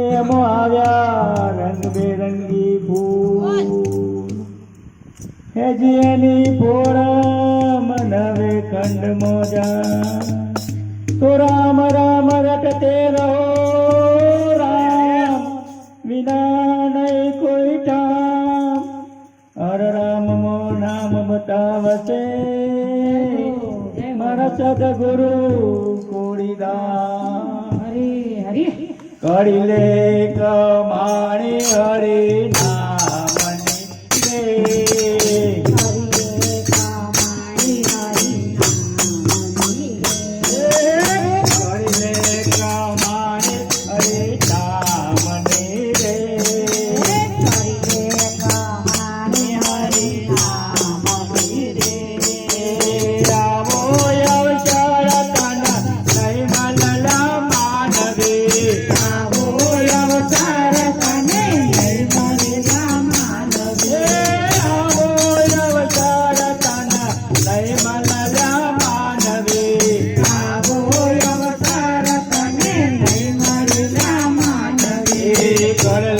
એમો આવ્યા રંગબેરંગી ફૂલ. હેજી એની પોળમ નવે ખંડ મોજા. તો રામ રામ રટતે રહો, રામ વિના નહીં કોઈ ટામ હર રામ મો નામ બતાવશે. મારા સદગુરુ ઘડી લે કમાણી હરી Hallelujah.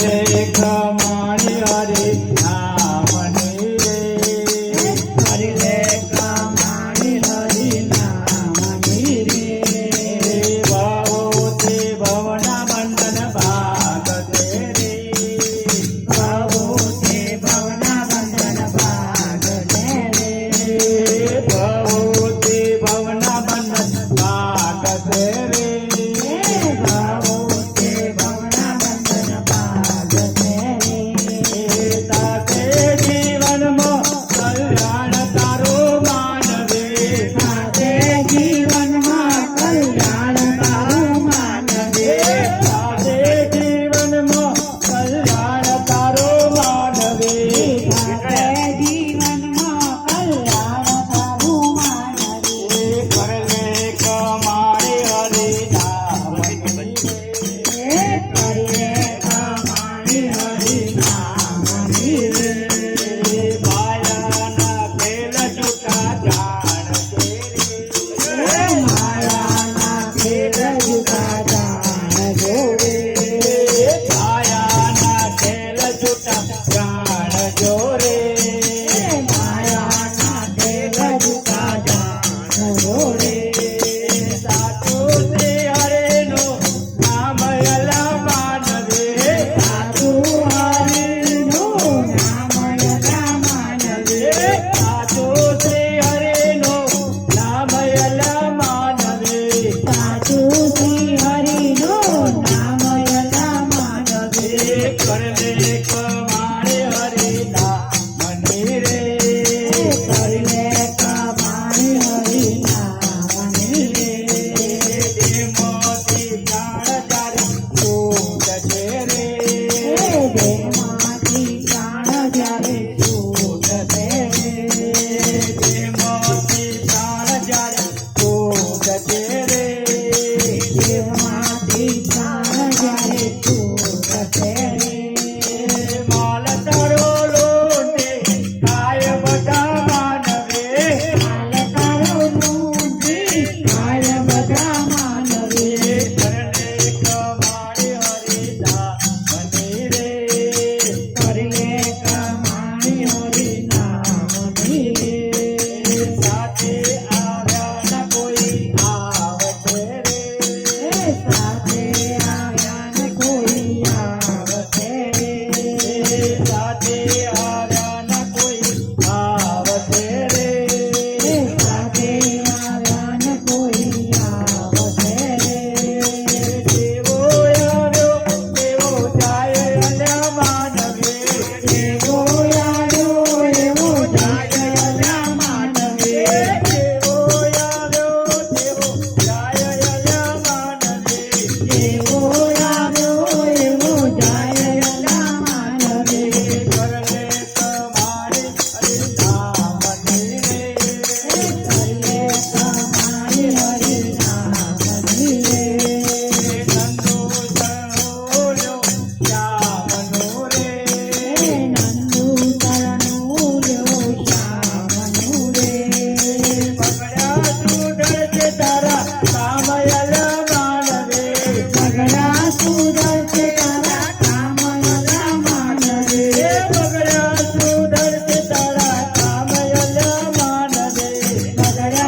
God.